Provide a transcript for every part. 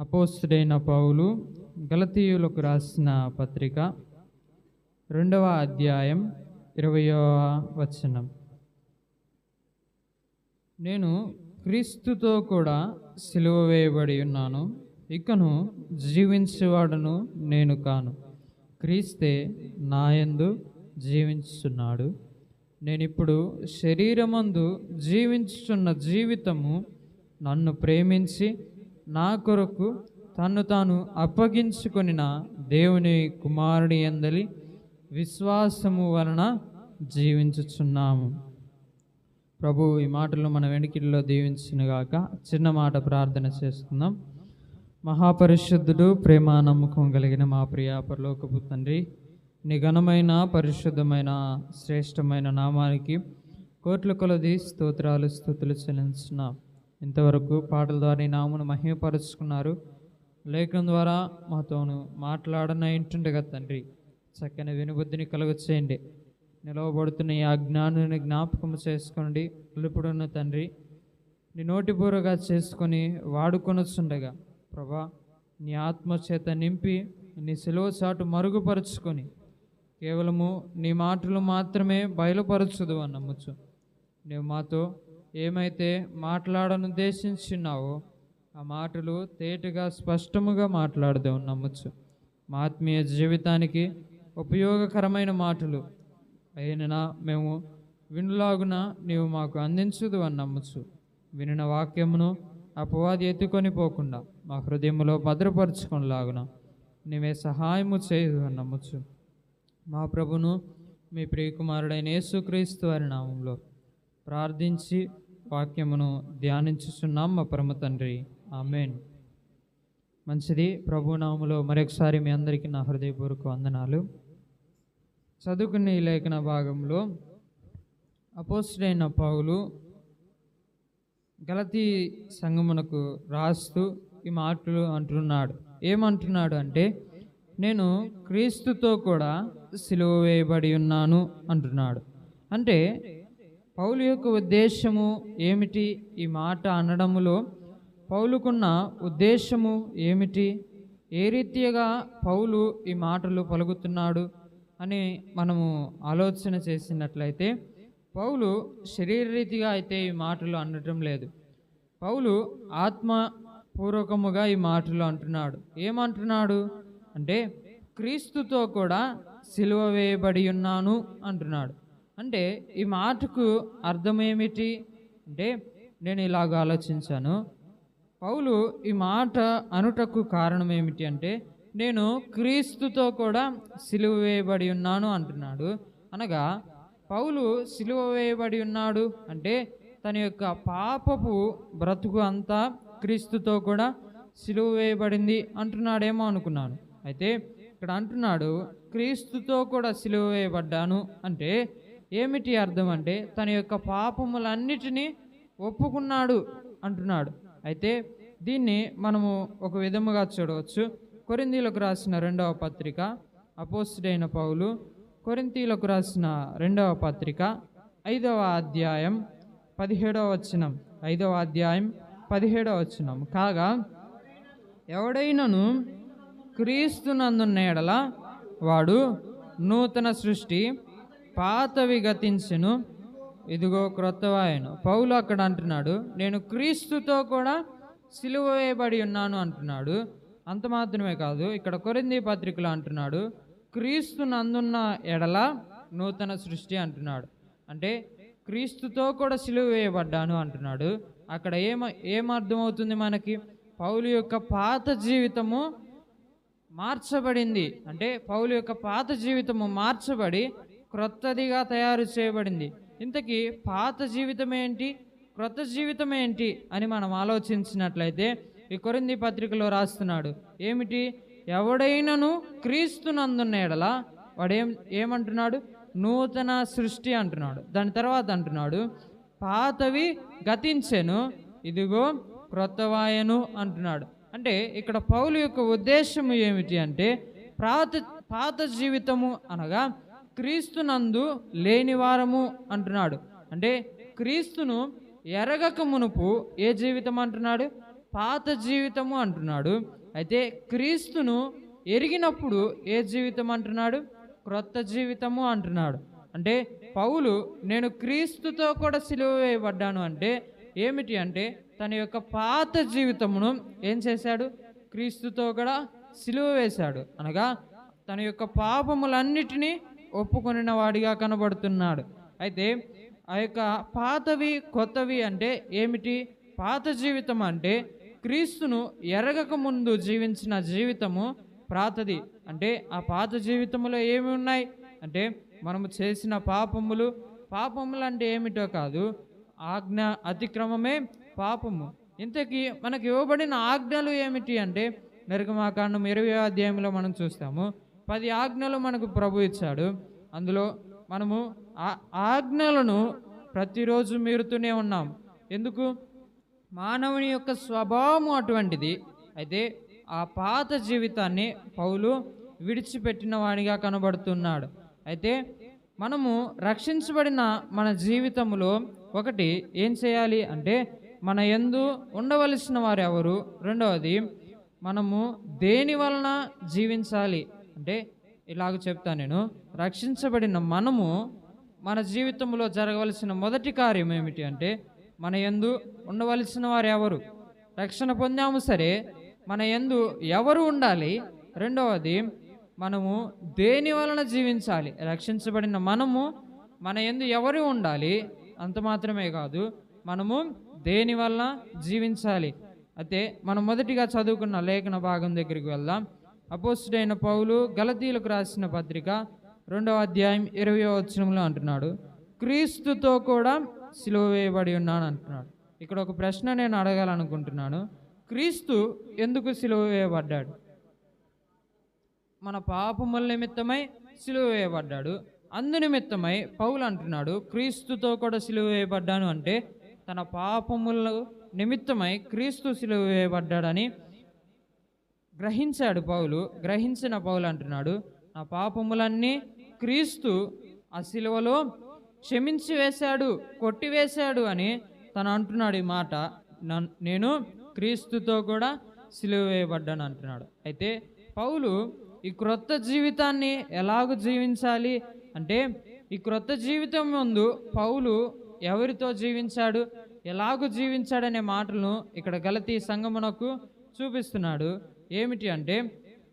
అపోస్తుడైన పౌలు గలతీయులకు రాసిన పత్రిక రెండవ అధ్యాయం ఇరవయో వచనం. నేను క్రీస్తుతో కూడా సిలువ వేయబడి ఉన్నాను ఇకను జీవించేవాడను నేను కాను. క్రీస్తే నాయందు జీవించుతున్నాడు నేను ఇప్పుడు శరీరమందు జీవించుచున్న జీవితము నన్ను ప్రేమించి నా కొరకు తను తాను అప్పగించుకొనిన దేవుని కుమారుడి ఎందలి విశ్వాసము వలన జీవించుచున్నాము. ప్రభు ఈ మాటలు మన వెనుకిల్లో దీవించినగాక చిన్న మాట ప్రార్థన చేస్తున్నాం మహాపరిశుద్ధుడు ప్రేమ నమ్మకం కలిగిన మా ప్రియాపరలోకపు తండ్రి నిఘనమైన పరిశుద్ధమైన శ్రేష్టమైన నామానికి కోట్ల కొలది స్తోత్రాలు స్థుతులు చెల్లించున్నాం. ఇంతవరకు పాటల ద్వారా నీ నామును మహిమపరుచుకున్నారు. లేఖనం ద్వారా మాతోను మాట్లాడన ఇంటుండగా తండ్రి చక్కని వినుబుద్ధిని కలుగ చేయండి నిలవబడుతున్న ఈ అజ్ఞానుని జ్ఞాపకం చేసుకోండి. పిలుపుడున్న తండ్రి నీ నోటిబూరగా చేసుకొని వాడుకొనొచ్చుండగా ప్రభా నీ ఆత్మ చేత నింపి నీ సెలవు చాటు మరుగుపరుచుకొని కేవలము నీ మాటలు మాత్రమే బయలుపరచదు అని నమ్మచ్చు నువ్వు మాతో ఏమైతే మాట్లాడనుద్దేశించున్నావో ఆ మాటలు తేటగా స్పష్టముగా మాట్లాడదు నమ్మచ్చు మా ఆత్మీయ జీవితానికి ఉపయోగకరమైన మాటలు. అయినా మేము వినులాగున నీవు మాకు అందించదు అని నమ్మచ్చు వినిన వాక్యమును అపవాది ఎత్తుకొని పోకుండా మా హృదయంలో భద్రపరచుకునిలాగున నీవే సహాయము చేయదు అని నమ్మచ్చు మా ప్రభును మీ ప్రియకుమారుడైన యేసుక్రీస్తు వారి నామంలో ప్రార్థించి వాక్యమును ధ్యానించుచున్నాం మా పరమ తండ్రి. ఆమెన్. మంచిది. ప్రభునాములో మరొకసారి మీ అందరికీ నా హృదయపూర్వక వందనాలు. చదువుకునే ఈ లేఖన భాగంలో అపోస్టైన పౌలు గలతీ సంగమునకు రాస్తూ ఈ మాటలు అంటున్నాడు. ఏమంటున్నాడు అంటే నేను క్రీస్తుతో కూడా సిలువ వేయబడి ఉన్నాను అంటున్నాడు. అంటే పౌలు యొక్క ఉద్దేశము ఏమిటి? ఈ మాట అనడములో పౌలుకున్న ఉద్దేశము ఏమిటి? ఏ రీతిగా పౌలు ఈ మాటలు పలుకుతున్నాడు అని మనము ఆలోచన చేసినట్లయితే పౌలు శరీరరీతిగా అయితే ఈ మాటలు అనటం లేదు. పౌలు ఆత్మపూర్వకముగా ఈ మాటలు అంటున్నాడు. ఏమంటున్నాడు? అంటే క్రీస్తుతో కూడా సిలువ వేయబడి ఉన్నాను అంటున్నాడు. అంటే ఈ మాటకు అర్థం ఏమిటి అంటే నేను ఇలాగ ఆలోచించాను. పౌలు ఈ మాట అనుటకు కారణం ఏమిటి అంటే నేను క్రీస్తుతో కూడా సిలువ వేయబడి ఉన్నాను అంటున్నాడు. అనగా పౌలు సిలువ వేయబడి ఉన్నాడు అంటే తన యొక్క పాపపు బ్రతుకు అంతా క్రీస్తుతో కూడా సిలువ వేయబడింది అంటున్నాడేమో అనుకున్నాను. అయితే ఇక్కడ అంటున్నాడు క్రీస్తుతో కూడా సిలువ వేయబడ్డాను అంటే ఏమిటి అర్థం అంటే తన యొక్క పాపములన్నిటినీ ఒప్పుకున్నాడు అంటున్నాడు. అయితే దీన్ని మనము ఒక విధముగా చూడవచ్చు. కొరిందీలకు రాసిన రెండవ పత్రిక అపోస్తుడైన పౌలు కొరింతీలకు రాసిన రెండవ పత్రిక ఐదవ అధ్యాయం పదిహేడవ వచనం ఐదవ అధ్యాయం పదిహేడవ వచనం. కాగా ఎవడైనను క్రీస్తునందున్న ఎడల వాడు నూతన సృష్టి పాతవి గతించును. ఇదిగో క్రొత్తవాయను పౌలు అక్కడ అంటున్నాడు నేను క్రీస్తుతో కూడా సిలువ వేయబడి ఉన్నాను అంటున్నాడు. అంత మాత్రమే కాదు ఇక్కడ కొరింది పత్రికలో అంటున్నాడు క్రీస్తు నందున్న ఎడల నూతన సృష్టి అంటున్నాడు. అంటే క్రీస్తుతో కూడా సిలువ వేయబడ్డాను అంటున్నాడు. అక్కడ ఏమ ఏమర్థమవుతుంది మనకి? పౌలు యొక్క పాత జీవితము మార్చబడింది. అంటే పౌలు యొక్క పాత జీవితము మార్చబడి క్రొత్తదిగా తయారు చేయబడింది. ఇంతకీ పాత జీవితం ఏంటి? క్రొత్త జీవితం ఏంటి? అని మనం ఆలోచించినట్లయితే ఈ కొరింది పత్రికలో రాస్తున్నాడు. ఏమిటి? ఎవడైనను క్రీస్తునందున్నేడల వాడేం ఏమంటున్నాడు? నూతన సృష్టి అంటున్నాడు. దాని తర్వాత అంటున్నాడు పాతవి గతించెను ఇదిగో క్రొత్తవాయను అంటున్నాడు. అంటే ఇక్కడ పౌలు యొక్క ఉద్దేశము ఏమిటి అంటే పాత పాత జీవితము అనగా క్రీస్తునందు లేనివారము అంటున్నాడు. అంటే క్రీస్తును ఎరగక మునుపు ఏ జీవితం అంటున్నాడు? పాత జీవితము అంటున్నాడు. అయితే క్రీస్తును ఎరిగినప్పుడు ఏ జీవితం అంటున్నాడు? క్రొత్త జీవితము అంటున్నాడు. అంటే పౌలు నేను క్రీస్తుతో కూడా సిలువ వేయబడ్డాను. అంటే ఏమిటి అంటే తన యొక్క పాత జీవితమును ఏం చేశాడు? క్రీస్తుతో కూడా సిలువ వేశాడు. అనగా తన యొక్క పాపములన్నిటినీ ఒప్పుకొనిన వాడిగా కనబడుతున్నాడు. అయితే ఆ యొక్క పాతవి కొత్తవి అంటే ఏమిటి? పాత జీవితం అంటే క్రీస్తును ఎరగక ముందు జీవించిన జీవితము ప్రాతది అంటే ఆ పాత జీవితంలో ఏమి ఉన్నాయి? అంటే మనము చేసిన పాపములు. పాపములు అంటే ఏమిటో కాదు ఆజ్ఞ అతిక్రమమే పాపము. ఇంతకీ మనకి ఇవ్వబడిన ఆజ్ఞలు ఏమిటి అంటే నిర్గమాకాండం ఇరవై అధ్యాయంలో మనం చూస్తాము. పది ఆజ్ఞలు మనకు ప్రభు ఇచ్చాడు. అందులో మనము ఆ ఆజ్ఞలను ప్రతిరోజు మీరుతూనే ఉన్నాం. ఎందుకు? మానవుని యొక్క స్వభావం అటువంటిది. అయితే ఆ పాత జీవితాన్ని పౌలు విడిచిపెట్టిన వాడిగా కనబడుతున్నాడు. అయితే మనము రక్షించబడిన మన జీవితంలో ఒకటి ఏం చేయాలి అంటే మన ఎందు ఉండవలసిన వారు ఎవరు? రెండవది మనము దేని వలన జీవించాలి? అంటే ఇలాగ చెప్తాను నేను. రక్షించబడిన మనము మన జీవితంలో జరగవలసిన మొదటి కార్యం ఏమిటి అంటే మన యందు ఉండవలసిన వారు ఎవరు? రక్షణ పొందాము సరే మన యందు ఎవరు ఉండాలి? రెండవది మనము దేని వలన జీవించాలి? రక్షించబడిన మనము మన యందు ఎవరు ఉండాలి? అంత మాత్రమే కాదు మనము దేని వలన జీవించాలి? అయితే మనం మొదటిగా చదువుకున్న లేఖన భాగం దగ్గరికి వెళ్దాం. అపోస్తుడైన పౌలు గలతీలకు రాసిన పత్రిక రెండవ అధ్యాయం ఇరవై వచనంలో అంటున్నాడు క్రీస్తుతో కూడా సిలువ వేయబడి ఉన్నాను అంటున్నాడు. ఇక్కడ ఒక ప్రశ్న నేను అడగాలనుకుంటున్నాను. క్రీస్తు ఎందుకు సిలువ వేయబడ్డాడు? మన పాపముల నిమిత్తమై సిలువ వేయబడ్డాడు. అందు నిమిత్తమై పౌలు అంటున్నాడు క్రీస్తుతో కూడా సిలువ వేయబడ్డాను అంటే తన పాపముల నిమిత్తమై క్రీస్తు సిలువ వేయబడ్డాడని గ్రహించాడు పౌలు. గ్రహించిన పౌలు అంటున్నాడు నా పాపములన్నీ క్రీస్తు ఆ శిలువలో క్షమించి వేశాడు కొట్టివేశాడు అని తను అంటున్నాడు ఈ మాట. నేను క్రీస్తుతో కూడా సిలువ వేయబడ్డాను అంటున్నాడు. అయితే పౌలు ఈ క్రొత్త జీవితాన్ని ఎలాగ జీవించాలి అంటే ఈ క్రొత్త జీవితం ముందు పౌలు ఎవరితో జీవించాడు ఎలాగూ జీవించాడనే మాటలను ఇక్కడ గలతీ సంగమునకు చూపిస్తున్నాడు. ఏమిటి అంటే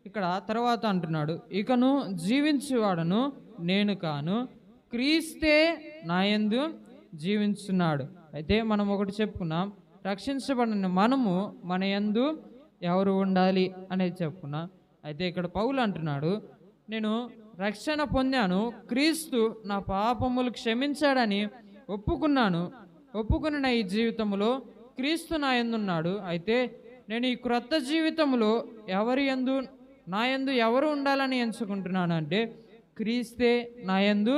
ఇక్కడ తర్వాత అంటున్నాడు ఇకను జీవించువాడను నేను కాను క్రీస్తే నాయందు జీవించున్నాడు. అయితే మనం ఒకటి చెప్పుకున్నాం రక్షించబడిన మనము మన యందు ఎవరు ఉండాలి అనేది చెప్పుకున్నాం. అయితే ఇక్కడ పౌలు అంటున్నాడు నేను రక్షణ పొందాను క్రీస్తు నా పాపములు క్షమించాడని ఒప్పుకున్నాను. ఒప్పుకున్న ఈ జీవితంలో క్రీస్తు నా ఎందున్నాడు అయితే నేను ఈ క్రొత్త జీవితంలో ఎవరి ఎందు నా ఎందు ఎవరు ఉండాలని ఎంచుకుంటున్నాను అంటే క్రీస్తే నా యందు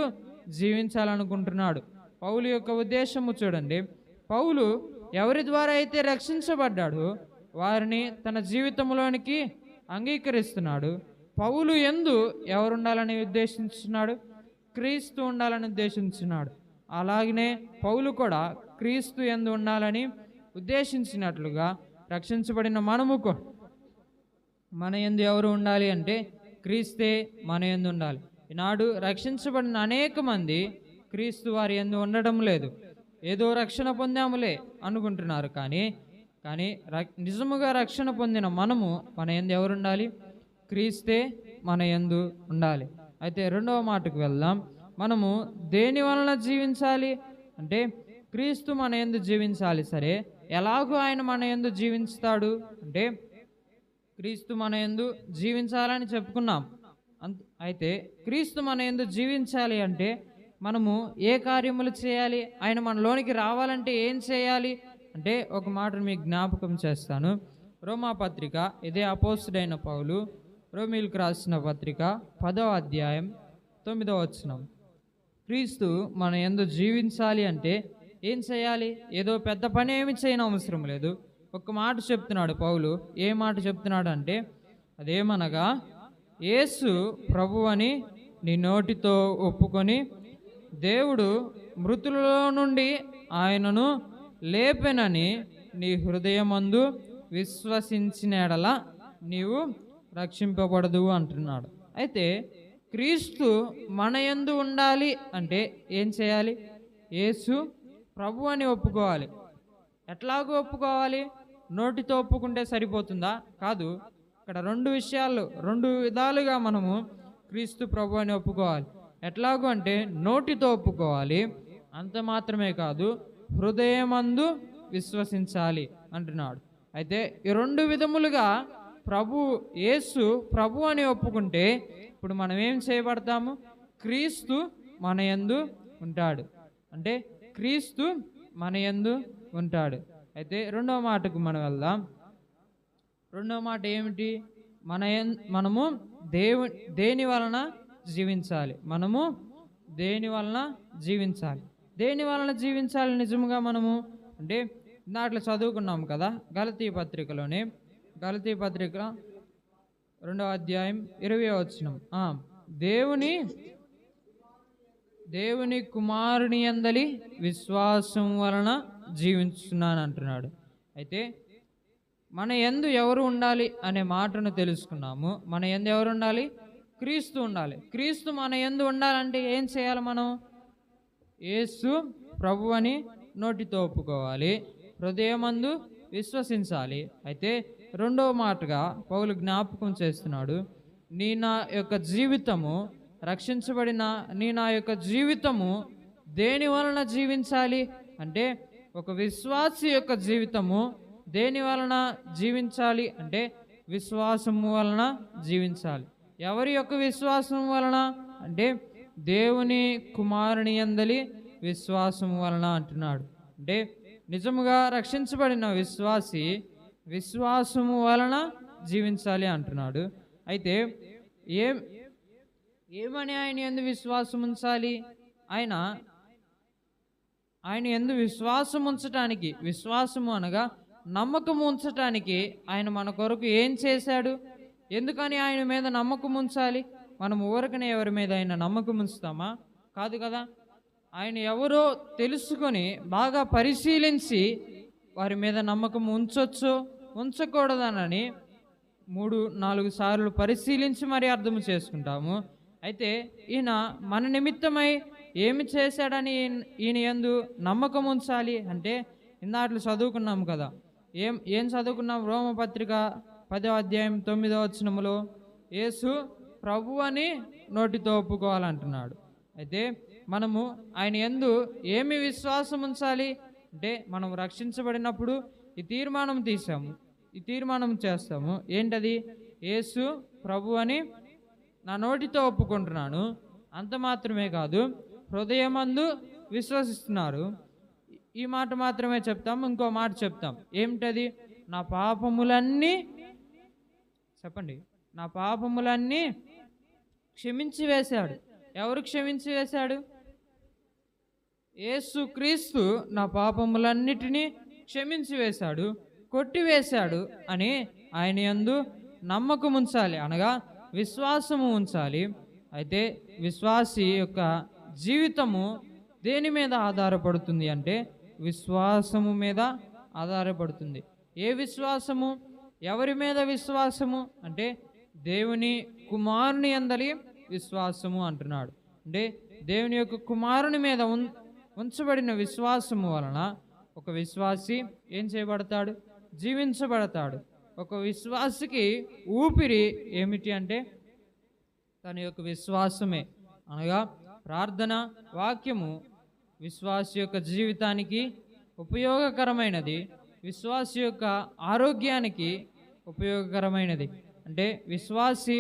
జీవించాలనుకుంటున్నాడు. పౌలు యొక్క ఉద్దేశము చూడండి. పౌలు ఎవరి ద్వారా అయితే రక్షించబడ్డాడో వారిని తన జీవితంలోనికి అంగీకరిస్తున్నాడు. పౌలు ఎందు ఎవరు ఉండాలని ఉద్దేశించున్నాడు? క్రీస్తు ఉండాలని ఉద్దేశించున్నాడు. అలాగనే పౌలు కూడా క్రీస్తు ఎందు ఉండాలని ఉద్దేశించినట్లుగా రక్షించబడిన మనముకు మన ఎందు ఎవరు ఉండాలి అంటే క్రీస్తే మన ఎందు ఉండాలి. ఈనాడు రక్షించబడిన అనేక మంది క్రీస్తు వారి ఎందు ఉండడం లేదు. ఏదో రక్షణ పొందాములే అనుకుంటున్నారు కానీ కానీ నిజముగా రక్షణ పొందిన మనము మన ఎందు ఎవరు ఉండాలి? క్రీస్తే మన ఎందు ఉండాలి. అయితే రెండవ మాటకు వెళ్దాం. మనము దేని వలన జీవించాలి? అంటే క్రీస్తు మన ఎందు జీవించాలి సరే ఎలాగో ఆయన మన ఎందు జీవిస్తాడు అంటే క్రీస్తు మన ఎందు జీవించాలని చెప్పుకున్నాం. అంత అయితే క్రీస్తు మన ఎందు జీవించాలి అంటే మనము ఏ కార్యములు చేయాలి? ఆయన మనలోనికి రావాలంటే ఏం చేయాలి? అంటే ఒక మాట మీకు జ్ఞాపకం చేస్తాను. రోమా పత్రిక ఇదే అపోస్తుడైన పౌలు రోమిల్కి రాసిన పత్రిక పదో అధ్యాయం తొమ్మిదో వచనం. క్రీస్తు మన ఎందు జీవించాలి అంటే ఏం చేయాలి? ఏదో పెద్ద పని ఏమి చేయని అవసరం లేదు. ఒక మాట చెప్తున్నాడు పౌలు. ఏ మాట చెప్తున్నాడు అంటే అదేమనగా యేసు ప్రభు అని నీ నోటితో ఒప్పుకొని దేవుడు మృతులలో నుండి ఆయనను లేపెనని నీ హృదయమందు విశ్వసించిన ఎడల నీవు రక్షింపబడదు అంటున్నాడు. అయితే క్రీస్తు మన ఎందు ఉండాలి అంటే ఏం చేయాలి? యేసు ప్రభు అని ఒప్పుకోవాలి. ఎట్లాగో ఒప్పుకోవాలి? నోటితో ఒప్పుకుంటే సరిపోతుందా? కాదు. ఇక్కడ రెండు విషయాలు రెండు విధాలుగా మనము క్రీస్తు ప్రభు అని ఒప్పుకోవాలి. ఎట్లాగో అంటే నోటితో ఒప్పుకోవాలి. అంత మాత్రమే కాదు హృదయమందు విశ్వసించాలి అంటున్నాడు. అయితే ఈ రెండు విధములుగా ప్రభు యేసు ప్రభు అని ఒప్పుకుంటే ఇప్పుడు మనం ఏం చేయబడతాము? క్రీస్తు మన యందు ఉంటాడు. అంటే క్రీస్తు మన యందు ఉంటాడు. అయితే రెండవ మాటకు మనం వెళ్దాం. రెండవ మాట ఏమిటి? మన ఎన్- మనము దేవు దేని వలన జీవించాలి? మనము దేని వలన జీవించాలి? దేని వలన జీవించాలి నిజముగా మనము? అంటే దాంట్లో చదువుకున్నాం కదా గలతీ పత్రికలోనే గలతీ పత్రిక రెండవ అధ్యాయం ఇరవై వచ్చినం దేవుని దేవుని కుమారుని అందలి విశ్వాసం వలన జీవించున్నాను అంటున్నాడు. అయితే మన ఎందు ఎవరు ఉండాలి అనే మాటను తెలుసుకున్నాము. మన ఎందు ఎవరు ఉండాలి? క్రీస్తు ఉండాలి. క్రీస్తు మన ఎందు ఉండాలంటే ఏం చేయాలి మనం? యేసు ప్రభు అని నోటితో ఒప్పుకోవాలి. హృదయమందు విశ్వసించాలి. అయితే రెండవ మాటగా పౌలు జ్ఞాపకం చేస్తున్నాడు. నీ నా యొక్క జీవితము రక్షించబడిన నీ నా యొక్క జీవితము దేని వలన జీవించాలి? అంటే ఒక విశ్వాసి యొక్క జీవితము దేని వలన జీవించాలి? అంటే విశ్వాసము వలన జీవించాలి. ఎవరి యొక్క విశ్వాసం వలన? అంటే దేవుని కుమారుని అందలి విశ్వాసం వలన అంటున్నాడు. అంటే నిజముగా రక్షించబడిన విశ్వాసి విశ్వాసము వలన జీవించాలి అంటున్నాడు. అయితే ఏం ఏమని ఆయన ఎందు విశ్వాసం ఉంచాలి? ఆయన ఆయన ఎందు విశ్వాసం ఉంచటానికి విశ్వాసము అనగా నమ్మకం ఉంచటానికి ఆయన మన కొరకు ఏం చేశాడు? ఎందుకని ఆయన మీద నమ్మకం ఉంచాలి? మనం ఊరకనే ఎవరి మీద ఆయన నమ్మకం ఉంచుతామా? కాదు కదా? ఆయన ఎవరో తెలుసుకొని బాగా పరిశీలించి వారి మీద నమ్మకం ఉంచవచ్చు ఉంచకూడదనని మూడు నాలుగు సార్లు పరిశీలించి మరి అర్థం చేసుకుంటాము. అయితే ఈయన మన నిమిత్తమై ఏమి చేశాడని ఈయన- ఎందు నమ్మకం ఉంచాలి అంటే ఇందాట్లు చదువుకున్నాం కదా. ఏం ఏం చదువుకున్నాం? రోమపత్రిక పదో అధ్యాయం తొమ్మిదో వచ్చినములో యేసు ప్రభు అని నోటితో ఒప్పుకోవాలంటున్నాడు. అయితే మనము ఆయన ఎందు ఏమి విశ్వాసం ఉంచాలి అంటే మనం రక్షించబడినప్పుడు ఈ తీర్మానం తీసాము ఈ తీర్మానం చేస్తాము. ఏంటది? యేసు ప్రభు అని నా నోటితో ఒప్పుకుంటున్నాను. అంత మాత్రమే కాదు హృదయమందు విశ్వసిస్తున్నారు. ఈ మాట మాత్రమే చెప్తాం ఇంకో మాట చెప్తాం. ఏమిటది? నా పాపములన్నీ చెప్పండి. నా పాపములన్నీ క్షమించి వేశాడు. ఎవరు క్షమించి వేశాడు? యేసు క్రీస్తు నా పాపములన్నిటినీ క్షమించి వేశాడు కొట్టివేశాడు అని ఆయన యందు నమ్మకం ఉంచాలి అనగా విశ్వాసము ఉంచాలి. అయితే విశ్వాసి యొక్క జీవితము దేని మీద ఆధారపడుతుంది అంటే విశ్వాసము మీద ఆధారపడుతుంది. ఏ విశ్వాసము? ఎవరి మీద విశ్వాసము? అంటే దేవుని కుమారుని అందలి విశ్వాసము అంటున్నాడు. అంటే దేవుని యొక్క కుమారుని మీద ఉన్ ఉంచబడిన విశ్వాసము వలన ఒక విశ్వాసి ఏం చేయబడతాడు? జీవించబడతాడు. ఒక విశ్వాసికి ఊపిరి ఏమిటి అంటే తన యొక్క విశ్వాసమే. అనగా ప్రార్థన వాక్యము విశ్వాస యొక్క జీవితానికి ఉపయోగకరమైనది విశ్వాస యొక్క ఆరోగ్యానికి ఉపయోగకరమైనది. అంటే విశ్వాసి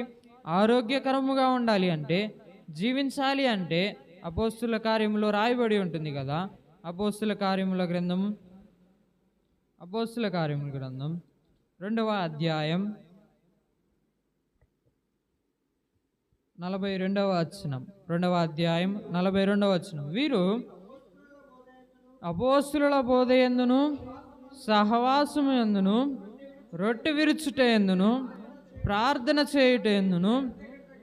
ఆరోగ్యకరముగా ఉండాలి అంటే జీవించాలి అంటే అపోస్తుల కార్యములో రాయబడి ఉంటుంది కదా. అపోస్తుల కార్యముల గ్రంథం అపోస్తుల కార్యముల గ్రంథం రెండవ అధ్యాయం నలభై రెండవ వచనం. రెండవ అధ్యాయం నలభై రెండవ వచనం. వీరు అపోస్తుల బోధ ఎందును? సహవాసము ఎందును? రొట్టె విరుచుట ఎందును? ప్రార్థన చేయుట ఎందును?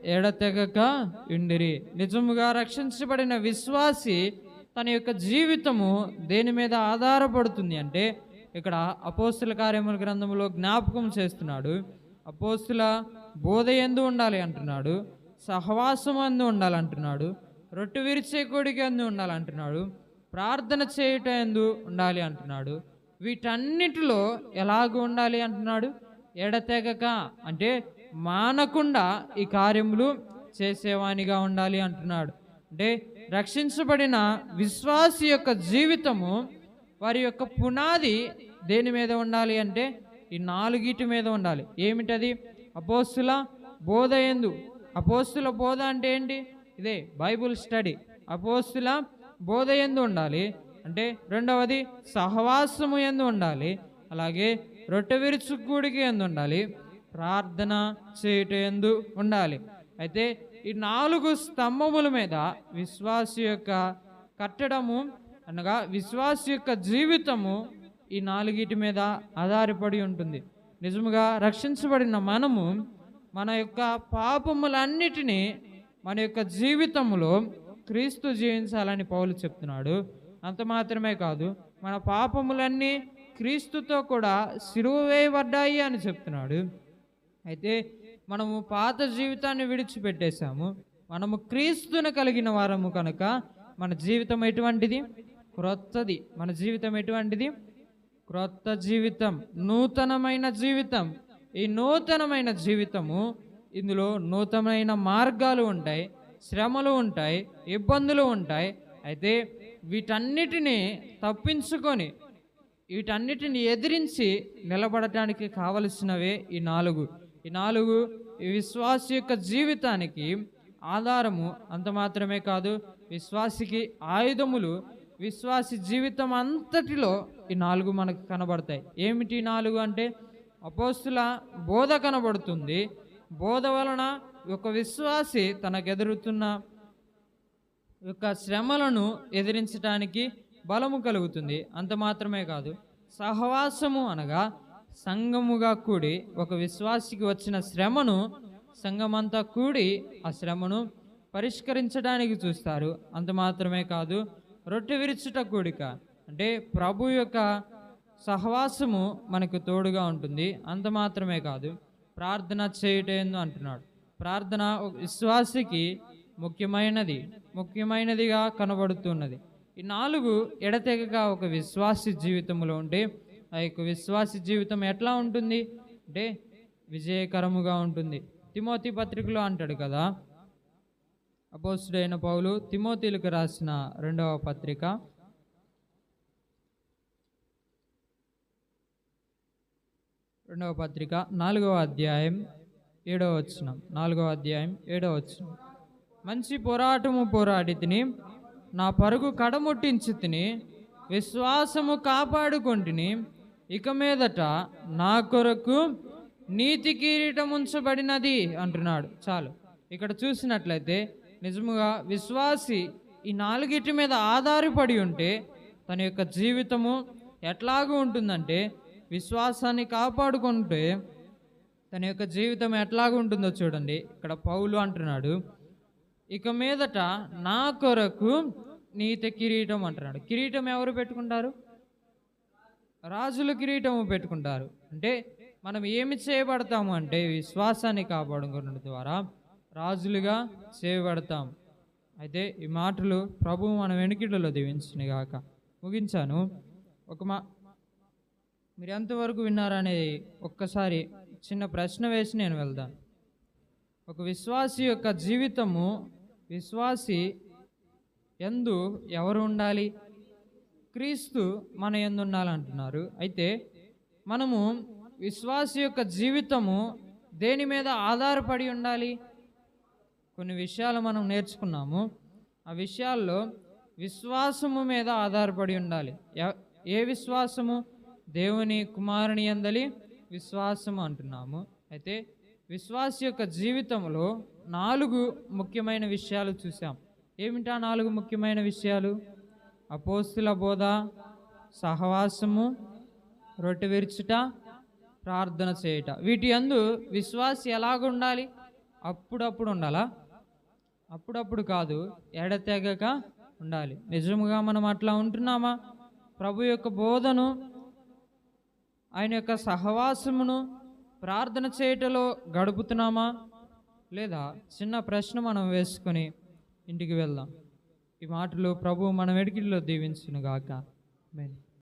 ఎడతెగక ఇండిరి నిజముగా రక్షించబడిన విశ్వాసి తన యొక్క జీవితము దేని మీద ఆధారపడుతుంది అంటే ఇక్కడ అపోస్తుల కార్యముల గ్రంథంలో జ్ఞాపకం చేస్తున్నాడు. అపోస్తుల బోధ ఎందు ఉండాలి అంటున్నాడు. సహవాసం అందు ఉండాలంటున్నాడు రొట్టె విరిచే కొడికి ఎందు ఉండాలంటున్నాడు ప్రార్థన చేయుట ఎందు ఉండాలి అంటున్నాడు. వీటన్నిటిలో ఎలాగ ఉండాలి అంటున్నాడు? ఎడతెగక అంటే మానకుండా ఈ కార్యములు చేసేవానిగా ఉండాలి అంటున్నాడు. అంటే రక్షించబడిన విశ్వాసి యొక్క జీవితము వారి యొక్క పునాది దేని మీద ఉండాలి అంటే ఈ నాలుగిటి మీద ఉండాలి. ఏమిటది? అపోస్తుల బోధ ఎందు. అపోస్తుల బోధ అంటే ఏంటి? ఇదే బైబుల్ స్టడీ. అపోస్తుల బోధ ఎందు ఉండాలి. అంటే రెండవది సహవాసము ఎందు ఉండాలి. అలాగే రొట్టె విరుచుకూడికి ఎందు ఉండాలి. ప్రార్థన చేయుట ఎందు ఉండాలి. అయితే ఈ నాలుగు స్తంభముల మీద విశ్వాస యొక్క కట్టడము అనగా విశ్వాసి యొక్క జీవితము ఈ నాలుగిటి మీద ఆధారపడి ఉంటుంది. నిజముగా రక్షించబడిన మనము మన యొక్క పాపములన్నిటినీ మన యొక్క జీవితంలో క్రీస్తు జీవించాలని పౌలు చెప్తున్నాడు. అంత మాత్రమే కాదు మన పాపములన్నీ క్రీస్తుతో కూడా సిలువ వేయబడ్డాయి అని చెప్తున్నాడు. అయితే మనము పాత జీవితాన్ని విడిచిపెట్టేశాము. మనము క్రీస్తును కలిగిన వారము కనుక మన జీవితం ఎటువంటిది? క్రొత్తది. మన జీవితం ఎటువంటిది? క్రొత్త జీవితం. నూతనమైన జీవితం. ఈ నూతనమైన జీవితము ఇందులో నూతనమైన మార్గాలు ఉంటాయి శ్రమలు ఉంటాయి ఇబ్బందులు ఉంటాయి. అయితే వీటన్నిటిని తప్పించుకొని వీటన్నిటిని ఎదిరించి నిలబడటానికి కావలసినవే ఈ నాలుగు. ఈ నాలుగు ఈ విశ్వాస యొక్క జీవితానికి ఆధారము అంత మాత్రమే కాదు విశ్వాసికి ఆయుధములు విశ్వాసి జీవితం అంతటిలో ఈ నాలుగు మనకు కనబడతాయి. ఏమిటి నాలుగు అంటే అపోస్తుల బోధ కనబడుతుంది. బోధ వలన ఒక విశ్వాసి తనకెదురుతున్న యొక్క శ్రమలను ఎదిరించడానికి బలము కలుగుతుంది. అంత మాత్రమే కాదు సహవాసము అనగా సంఘముగా కూడి ఒక విశ్వాసికి వచ్చిన శ్రమను సంఘమంతా కూడి ఆ శ్రమను పరిష్కరించడానికి చూస్తారు. అంత మాత్రమే కాదు రొట్టె విరుచుట కూడిక. అంటే ప్రభు యొక్క సహవాసము మనకు తోడుగా ఉంటుంది. అంత మాత్రమే కాదు ప్రార్థన చేయటేందు అంటున్నాడు. ప్రార్థన ఒక విశ్వాసికి ముఖ్యమైనది ముఖ్యమైనదిగా కనబడుతున్నది. ఈ నాలుగు ఎడతెగక ఒక విశ్వాసి జీవితంలో ఉంటే ఆ యొక్క విశ్వాసి జీవితం ఎట్లా ఉంటుంది? అంటే విజయకరముగా ఉంటుంది. తిమోతి పత్రికలో అంటాడు కదా అపోస్తుడైన పౌలు తిమోతీలకు రాసిన రెండవ పత్రిక. రెండవ పత్రిక నాలుగవ అధ్యాయం ఏడవ వచనం. నాలుగవ అధ్యాయం ఏడవ వచనం. మంచి పోరాటము పోరాడి తిని నా పరుగు కడముట్టించి తిని విశ్వాసము కాపాడుకుంటుని ఇక మీదట నా కొరకు నీతి కిరీటం ఉంచబడినది అంటున్నాడు. చాలు. ఇక్కడ చూసినట్లయితే నిజముగా విశ్వాసి ఈ నాలుగిటి మీద ఆధారపడి ఉంటే తన యొక్క జీవితము ఎట్లాగూ ఉంటుందంటే విశ్వాసాన్ని కాపాడుకుంటే తన యొక్క జీవితం ఎట్లాగా ఉంటుందో చూడండి. ఇక్కడ పౌలు అంటున్నాడు ఇక మీదట నా కొరకు నీత కిరీటం అంటున్నాడు. కిరీటం ఎవరు పెట్టుకుంటారు? రాజులు కిరీటము పెట్టుకుంటారు. అంటే మనం ఏమి చేయబడతాము అంటే విశ్వాసాన్ని కాపాడుకోవడం ద్వారా రాజులుగా చేయబడతాం. అయితే ఈ మాటలు ప్రభు మన వెనుకిడలో దీవించిన కాక ముగించాను. ఒక మా మీరు ఎంతవరకు విన్నారనేది ఒక్కసారి చిన్న ప్రశ్న వేసి నేను వెళ్దాను ఒక విశ్వాసి యొక్క జీవితము విశ్వాసి ఎందు ఎవరు ఉండాలి? క్రీస్తు మన ఎందు ఉండాలంటున్నారు అయితే మనము విశ్వాసి యొక్క జీవితము దేని మీద ఆధారపడి ఉండాలి? కొన్ని విషయాలు మనం నేర్చుకున్నాము. ఆ విషయాల్లో విశ్వాసము మీద ఆధారపడి ఉండాలి. ఎ- ఏ విశ్వాసము? దేవుని కుమారుని అందలి విశ్వాసము అంటున్నాము. అయితే విశ్వాస యొక్క జీవితంలో నాలుగు ముఖ్యమైన విషయాలు చూసాం ఏమిటా నాలుగు ముఖ్యమైన విషయాలు? అపోస్తుల బోధ సహవాసము రొట్టె విరుచుట ప్రార్థన చేయుట. వీటి అందు విశ్వాసి ఎలాగుండాలి? అప్పుడప్పుడు ఉండాలా? అప్పుడప్పుడు కాదు ఎడతెగక ఉండాలి. నిజముగా మనం అట్లా ఉంటున్నామా? ప్రభు యొక్క బోధను ఆయన యొక్క సహవాసమును ప్రార్థన చేయటలో గడుపుతున్నామా? లేదా చిన్న ప్రశ్న మనం వేసుకొని ఇంటికి వెళ్దాం. ఈ మాటలు ప్రభు మన వెడికిల్లో దీవించునుగాక. ఆమేన్